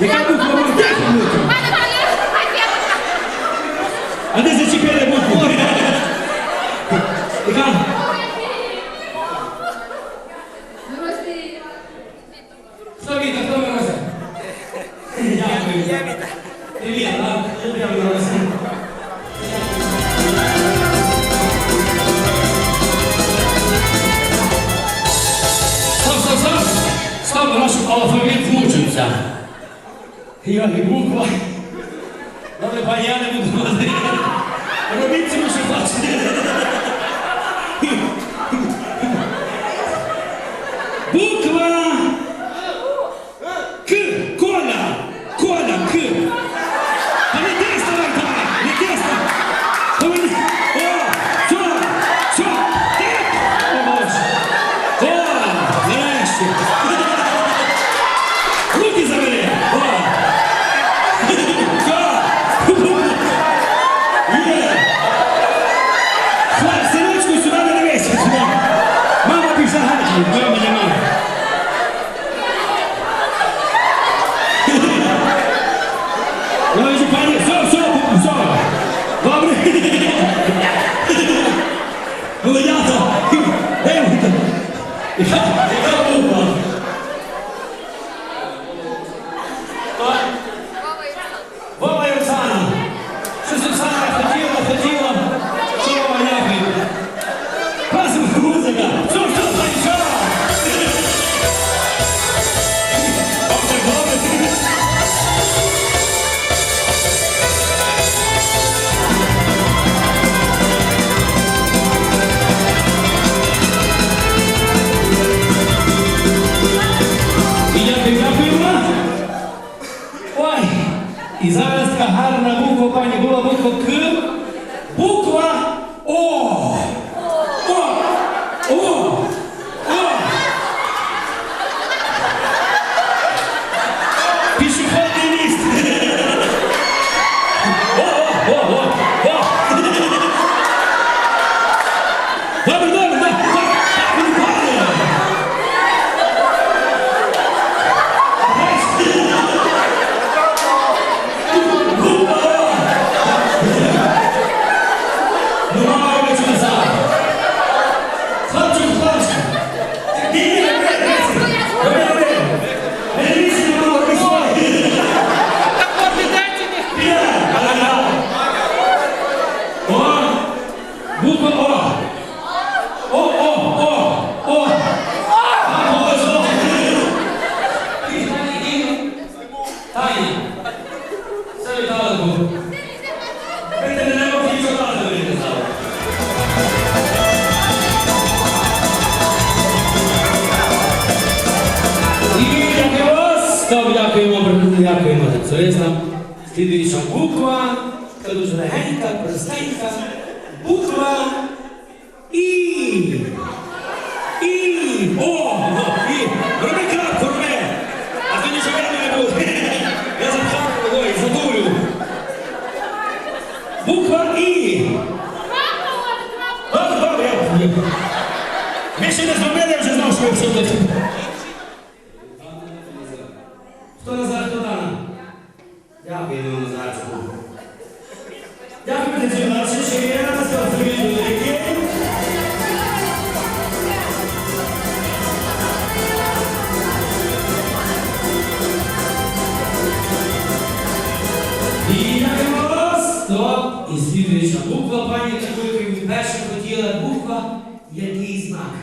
Рикаду говорю, так будет. А ты зачем я буду? Рикаду. Савита, кто вы раз? Я, Вита. Привет, а? Я Вита. Стоп, стоп, стоп! Стоп, нашу алфавит! Іван Гібуква. Але пані, я не буду. Робіть цим, що хочете. І зараз така гарна буква, пані була буква К. co jest tam, wtedy są bukła, to już rehenka, prosteńka, bukła. Юрійовича, буква пані такої перша хотіла буква, який знак.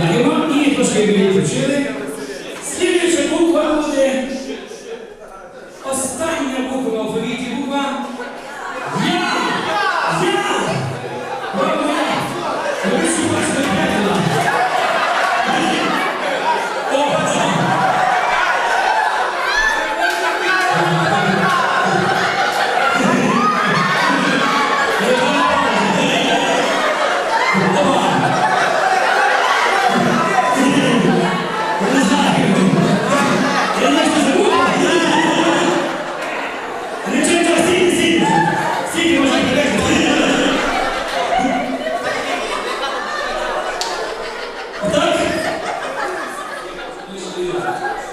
Дякуємо. І трошки відпочили. Слідуюча буква буде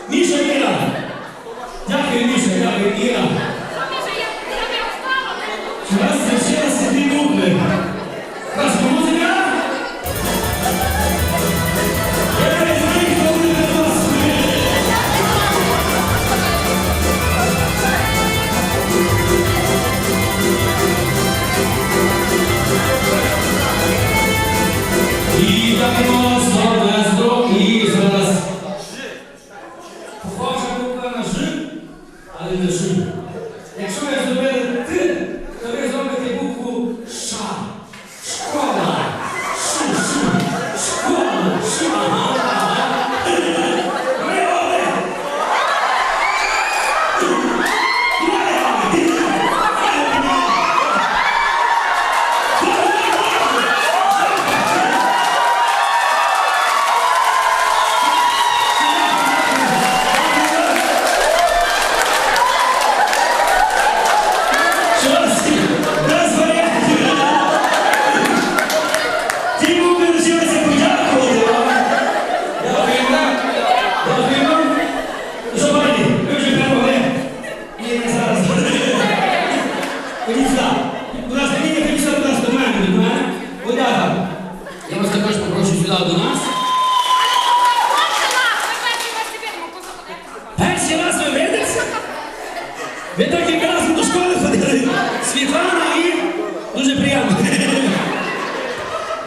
Ni se. Ya que ni se queda.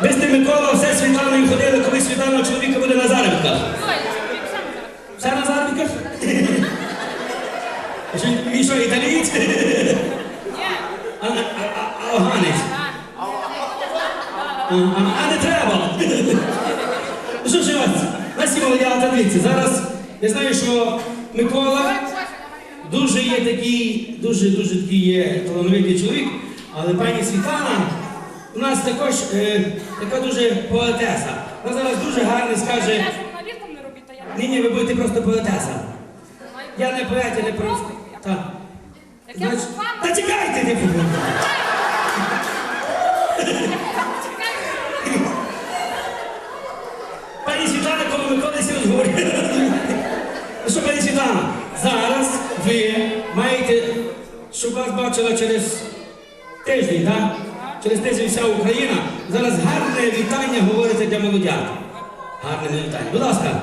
Ви з тим Микола все Світланою ходили, коли Світлана чоловіка буде на заробітках. Все на заробітках? Він що, італієць? Афганець? А, не треба. Ну що ж, Насі молодята, дивіться, зараз я знаю, що Микола дуже є такий, дуже дуже такий є талановитий чоловік, але пані Світлана у нас також е, така дуже поетеса. Вона зараз дуже гарно скаже. Ні, ні, ви будете просто поетеса. Я не поет, я не просто. Так. Значить, Та чекайте, типу. Пані Світлана, коли ми колись розговорили. Ну Що, пані Світлана, зараз ви маєте, щоб вас бачила через тиждень, так? Через тиждень вся Україна. Зараз гарне вітання говорите для молодят. Гарне вітання. Будь ласка.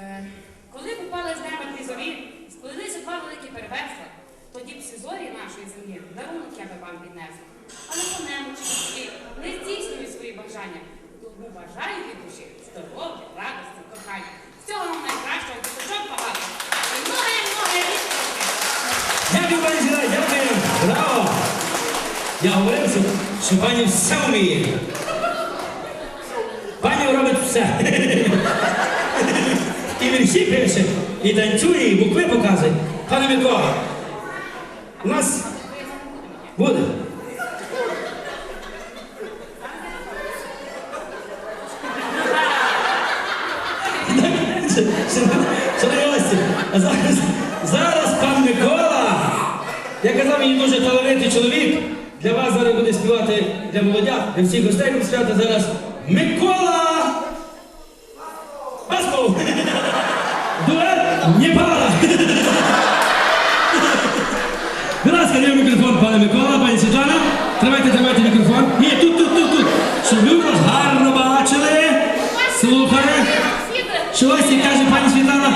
Е, Коли попали з неба ті зорі, сплелися два великі перевершення, тоді всі зорі нашої землі дарунок я би вам віднесла. Але по людські не здійснюють свої бажання. Тому бажаю від душі здоров'я, радості, кохання. Всього вам найкращого, діточок багато. І многое-многое річки. Дякую, пані Світлана, дякую. Браво! Я говорив, що, що пані все вміє. Пані робить все. І вірші пише, і танцює, і букви показує. Пане Микола, у нас буде. Зараз, зараз пан Микола, я казав, він дуже талановитий чоловік. Для вас зараз буде співати для молодят, для всіх гостей буде співати зараз Микола! Басков! Дует не пара! Будь ласка, дай мікрофон, пане Микола, пані Світлана. Тримайте, тримайте мікрофон. Ні, тут, тут, тут, тут. Щоб ви вас гарно бачили. Слухай. Щось і каже пані Світлана,